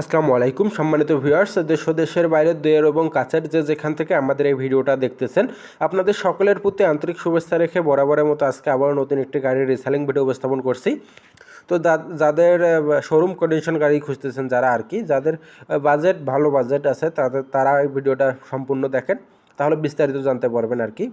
আসসালামু আলাইকুম সম্মানিত ভিউয়ার্স, দেশ দেশের বাইরে দুয়ের এবং কাছের যে যেখান থেকে আমাদের এই ভিডিওটা দেখতেছেন, আপনাদের সকলের প্রতি আন্তরিক শুভেচ্ছা রেখে বরাবরের মতো আজকে আবার নতুন একটি গাড়ির রিসেলিং ভিডিও উপস্থাপন করছি। তো যাদের শোরুম কন্ডিশন গাড়ি খুঁজতেছেন যারা আর কি, যাদের বাজেট ভালো বাজেট আছে, তাদের, তারা এই ভিডিওটা সম্পূর্ণ দেখেন, তাহলে বিস্তারিত জানতে পারবেন আর কি।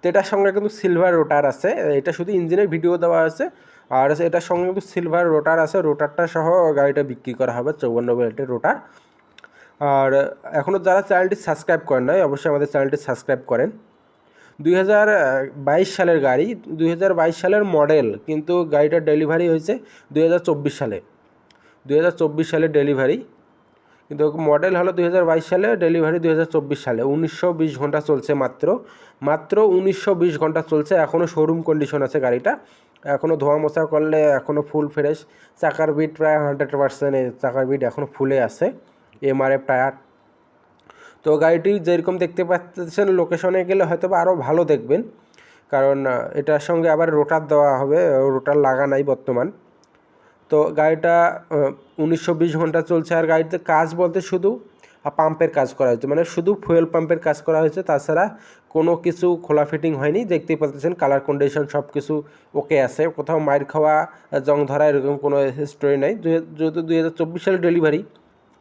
তো এটার সঙ্গে কিন্তু সিলভার রোটার আছে, এটা শুধু ইঞ্জিনের ভিডিও দেওয়া আছে আর এটার সঙ্গে কিন্তু সিলভার রোটার আছে রোটারটা সহ গাড়িটা বিক্রি করা হবে চৌবান্ন বেল্টের রোটার আর এখনও যারা চ্যানেলটি সাবস্ক্রাইব করেন নাই, অবশ্যই আমাদের চ্যানেলটি সাবস্ক্রাইব করেন। দুই হাজার বাইশ সালের গাড়ি, দুই হাজার বাইশ সালের মডেল কিন্তু গাড়িটার ডেলিভারি হয়েছে দুই হাজার চব্বিশ সালে। দুই হাজার চব্বিশ সালে ডেলিভারি কিন্তু মডেল হলো দুই হাজার বাইশ সালে ডেলিভারি দুই হাজার চব্বিশ সালে। উনিশশো বিশ ঘণ্টা চলছে মাত্র। মাত্র উনিশশো বিশ ঘণ্টা চলছে, এখনও শোরুম কন্ডিশন আছে গাড়িটা। এখনও ধোয়া মোছা করলে এখনও ফুল ফ্রেশ চাকার বিট প্রায় হান্ড্রেড পার্সেন্ট চাকার বিট এখনও ফুলে আছে। এমআরএফ টায়ার তো গাড়িটি যেরকম দেখতে পাচ্ছেন লোকেশনে গেলে হয়তো আরও ভালো দেখবেন। কারণ এটার সঙ্গে আবার রোটার দেওয়া হবে রোটার লাগা নাই বর্তমান। তো গাড়িটা উনিশশো বিশ ঘণ্টা চলছে। আর গাড়িতে কাজ বলতে শুধু পাম্পের কাজ করা হয়েছে। মানে শুধু ফুয়েল পাম্পের কাজ করা হয়েছে। তাছাড়া কোনো কিছু খোলা ফিটিং হয়নি। দেখতেই পাচ্ছেন কালার কন্ডিশন সব কিছু ওকে আছে। কোথাও মায়ের খাওয়া, জং ধরা এরকম কোনো স্টোরি নাই। যেহেতু দুই হাজার চব্বিশ সালের ডেলিভারি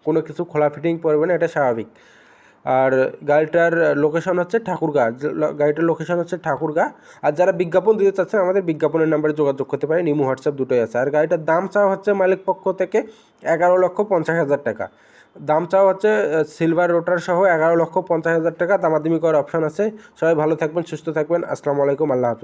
কোনো কিছু খোলা ফিটিং পড়বে না, এটা স্বাভাবিক। আর গাড়িটার লোকেশন হচ্ছে ঠাকুরগা। গাড়িটার লোকেশন হচ্ছে ঠাকুরগা। আর যারা বিজ্ঞাপন দিতে চাচ্ছেন, আমাদের বিজ্ঞাপনের নাম্বারে যোগাযোগ করতে পারেন। ইমো হোয়াটসঅ্যাপ দুটোই আছে। আর গাড়িটার দাম চাওয়া হচ্ছে মালিক পক্ষ থেকে এগারো লক্ষ পঞ্চাশ হাজার টাকা। দাম চাওয়া হচ্ছে সিলভার রোটার সহ এগারো লক্ষ পঞ্চাশ হাজার টাকা। দামাদামি করার অপশান আছে। সবাই ভালো থাকবেন, সুস্থ থাকবেন। আসসালামু আলাইকুম। আল্লাহ হাফিজ।